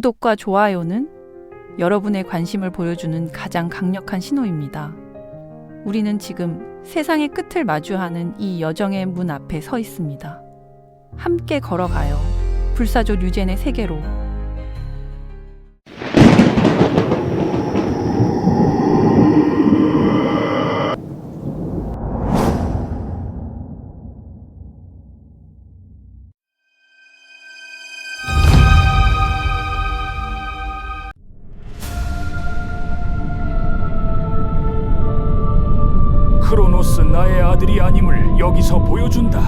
구독과 좋아요는 여러분의 관심을 보여주는 가장 강력한 신호입니다. 우리는 지금 세상의 끝을 마주하는 이 여정의 문 앞에 서 있습니다. 함께 걸어가요. 불사조 류젠의 세계로. 나의 아들이 아님을 여기서 보여준다.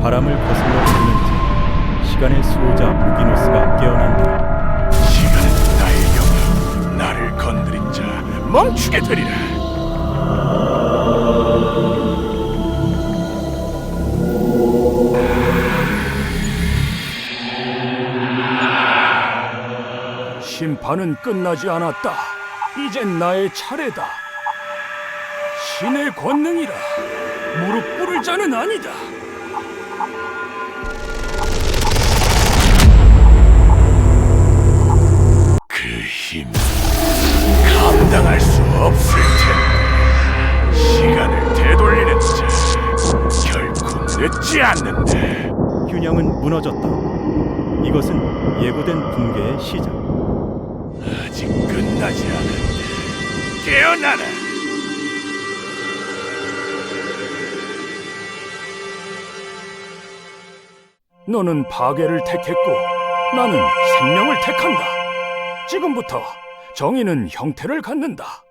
바람을 거슬러 부는지 시간의 수호자 무기노스가 깨어난다. 시간은 나의 영이 나를 건드린 자 멈추게 되리라. 심판은 끝나지 않았다. 이젠 나의 차례다. 신의 권능이라 무릎 꿇을 자는 아니다. 그 힘 감당할 수 없을 텐데 시간을 되돌리는 자 결코 늦지 않는다. 균형은 무너졌다. 이것은 예고된 붕괴의 시작. 아직 끝나지 않았다. 깨어나라. 너는 파괴를 택했고 나는 생명을 택한다. 지금부터 정의는 형태를 갖는다.